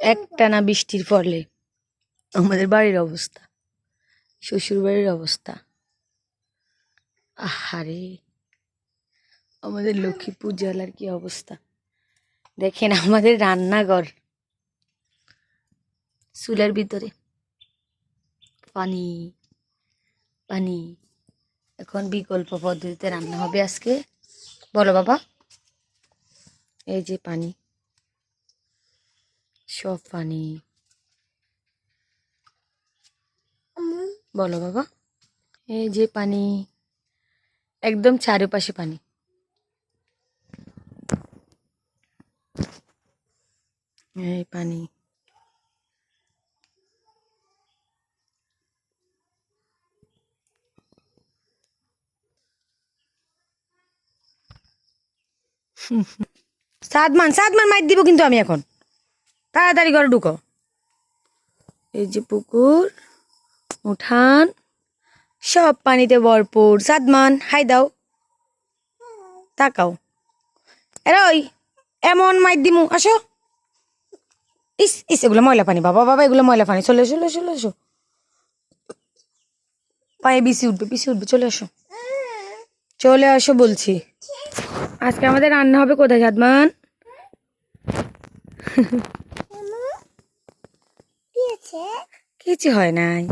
একটানা বৃষ্টির ফলে। আমাদের বাড়ির অবস্থা শ্বশুর বাড়ির অবস্থা। আহারে, আমাদের লক্ষ্মীপুর জেলার কি অবস্থা? দেখেন আমাদের রান্নাঘর, চুলের ভিতরে। পানি পানি। এখন বিকল্প পদ্ধতিতে রান্না হবে আজকে। বলো বাবা, এই যে পানি। সব পানি বলো বাবা। এই যে পানি একদম চারিপাশে পানি। এই পানি। সাদমান সাদমান মাইর দিব কিন্তু আমি এখন। তাড়াতাড়ি করে ঢুকো। এই যে পুকুর, উঠান, সব পানিতে ভরপুর। সাদমান, হাই দাও। তাকাও। এরা ওই এমন মাইর দিমু, আসো। ইস ইস, এগুলো ময়লা পানি, বাবা বাবা, এগুলো ময়লা পানি। চলে চলে চলে এসো। পায়ে বিসি উঠবে বিসি উঠবে, চলে আসো চলে আসো বলছি। আজকে আমাদের রান্না হবে কোথায়, সাদমান? কিছু হয় নাই।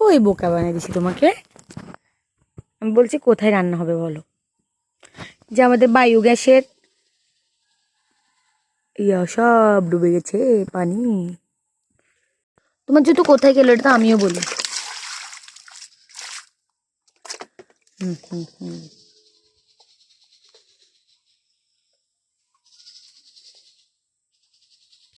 কই বোকা বানিয়ে দিছি তোমাকে? আমি বলছি কোথায় রান্না হবে বলো? যে আমাদের বায়ু গ্যাসের ইয়া সব ডুবে গেছে পানি। তোমার জুতো কোথায় গেলো এটা তো আমিও বলি। হুম হুম হুম।